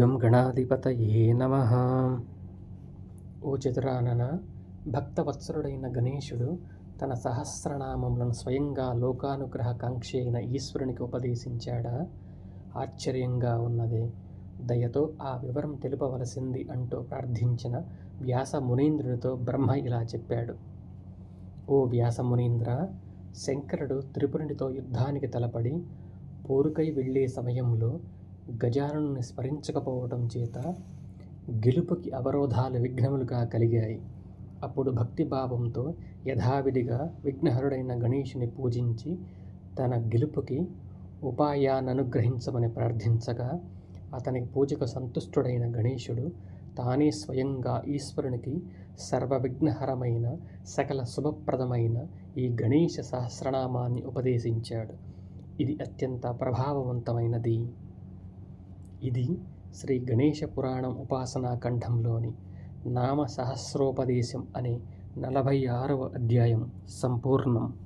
గం గణాధిపతయే నమ. ఓ చతురానన భక్తవత్సరుడైన గణేశుడు తన సహస్రనామములను స్వయంగా లోకానుగ్రహ కాంక్షి అయిన ఈశ్వరునికి ఉపదేశించాడా? ఆశ్చర్యంగా ఉన్నది. దయతో ఆ వివరం తెలుపవలసింది అంటూ ప్రార్థించిన వ్యాస మునీంద్రునితో బ్రహ్మ ఇలా చెప్పాడు. ఓ వ్యాస మునీంద్ర శంకరుడు త్రిపురునితో యుద్ధానికి తలపడి పోరుకై వెళ్ళే సమయంలో గజాలను స్మరించకపోవటం చేత గెలుపుకి అవరోధాలు విఘ్నములుగా కలిగాయి. అప్పుడు భక్తిభావంతో యథావిధిగా విఘ్నహరుడైన గణేషుని పూజించి తన గెలుపుకి ఉపాయాన్ని అనుగ్రహించమని ప్రార్థించగా అతని పూజకు సంతుష్టుడైన గణేశుడు తానే స్వయంగా ఈశ్వరునికి సర్వవిఘ్నహరమైన సకల శుభప్రదమైన ఈ గణేష సహస్రనామాన్ని ఉపదేశించాడు. ఇది అత్యంత ప్రభావవంతమైనది. ఇది శ్రీ గణేష పురాణం ఉపాసనా ఖండంలోని నామ సహస్రోపదేశం అనే నలభై ఆరవ అధ్యాయం సంపూర్ణం.